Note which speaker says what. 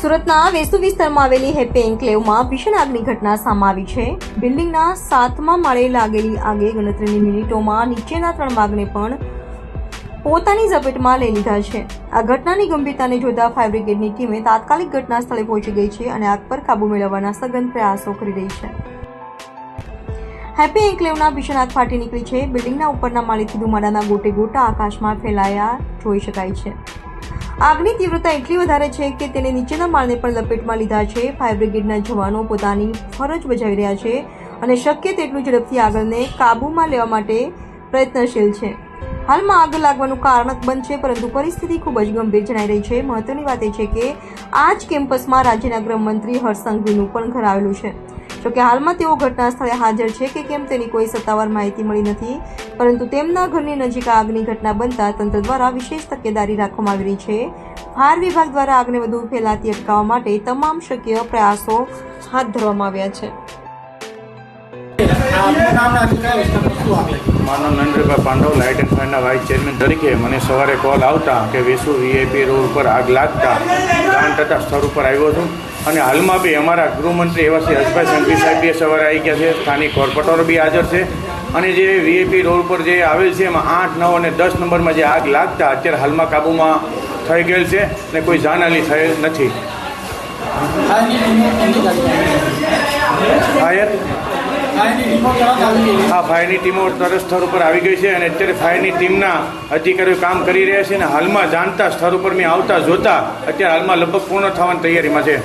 Speaker 1: સુરતના વેસુ વિસ્તારમાં આવેલી હેપી એન્કલેવમાં ભીષણ આગની ઘટના સામે આવી છે. બિલ્ડિંગના સાતમા માળે લાગેલી આગે ગણતરીની મિનિટોમાં નીચેના ત્રણ માગને પણ પોતાની ઝપેટમાં લઈ લીધા છે. આ ઘટનાની ગંભીરતાને જોતા ફાયર બ્રિગેડની ટીમે તાત્કાલિક ઘટના સ્થળે પહોંચી ગઈ છે અને આગ પર કાબુ મેળવવાના સઘન પ્રયાસો કરી રહી છે. હેપી એન્કલેવના વિશ્વનાથ ફાટી નીકળી છે. બિલ્ડિંગના ઉપરના માળેથી ધુમાડાના ગોટે ગોટા આકાશમાં ફેલાયા જોઈ શકાય છે. આગની તીવ્રતા એટલી વધારે છે કે તેને નીચેના માળને પણ લપેટમાં લીધા છે. ફાયર બ્રિગેડના જવાનો પોતાની ફરજ બજાવી રહ્યા છે અને શક્ય તેટલું ઝડપથી આગળને કાબૂમાં લેવા માટે પ્રયત્નશીલ છે. હાલમાં આગ લાગવાનું કારણ બંધ છે, પરંતુ પરિસ્થિતિ ખૂબ જ ગંભીર જણાઈ રહી છે. મહત્વની વાત એ છે કે આ જ કેમ્પસમાં રાજ્યના ગૃહમંત્રી હર્ષ સંઘવીનું પણ ઘર આવેલું છે. જોકે હાલમાં તેઓ ઘટના સ્થળે હાજર છે કે કેમ તેની કોઈ સત્તાવાર માહિતી મળી નથી, પરંતુ તેમના ઘરની નજીક આગની ઘટના બનતા તંત્ર દ્વારા વિશેષ તકેદારી રાખવામાં આવી રહી છે. ફાયર વિભાગ દ્વારા આગને વધુ ફેલાતી અટકાવવા માટે તમામ શક્ય પ્રયાસો હાથ ધરવામાં આવ્યા છે.
Speaker 2: નામ
Speaker 3: નરેન્દ્રભાઈ પાંડવ, લાઇટ એન્ડ ફાયરના વાઇસ ચેરમેન તરીકે મને સવારે કોલ આવતા કે વેસુ વીઆઈપી રોડ ઉપર આગ લાગતા જાણ થતાં સ્થળ ઉપર આવ્યો છું. અને હાલમાં બી અમારા ગૃહમંત્રી એવા શ્રી હર્ષભાઈ સંઘવી સાહેબ બી સવારે આવી ગયા છે. સ્થાનિક કોર્પોરેટરો બી હાજર છે. અને જે વીઆઈપી રોડ ઉપર જે આવેલ છે, એમાં આઠ, નવ અને દસ નંબરમાં જે આગ લાગતા અત્યારે હાલમાં કાબૂમાં થઈ ગયેલ છે અને કોઈ જાનહાની થયેલ નથી. ફાયર? આ ફાયરની ટીમો તરત સ્થળ ઉપર આવી ગઈ છે અને અત્યારે ફાયરની ટીમના અધિકારીઓ કામ કરી રહ્યા છે અને હાલમાં જાણતા સ્થળ ઉપર મેં આવતા જોતા અત્યારે હાલમાં લગભગ પૂર્ણ થવાની તૈયારીમાં છે.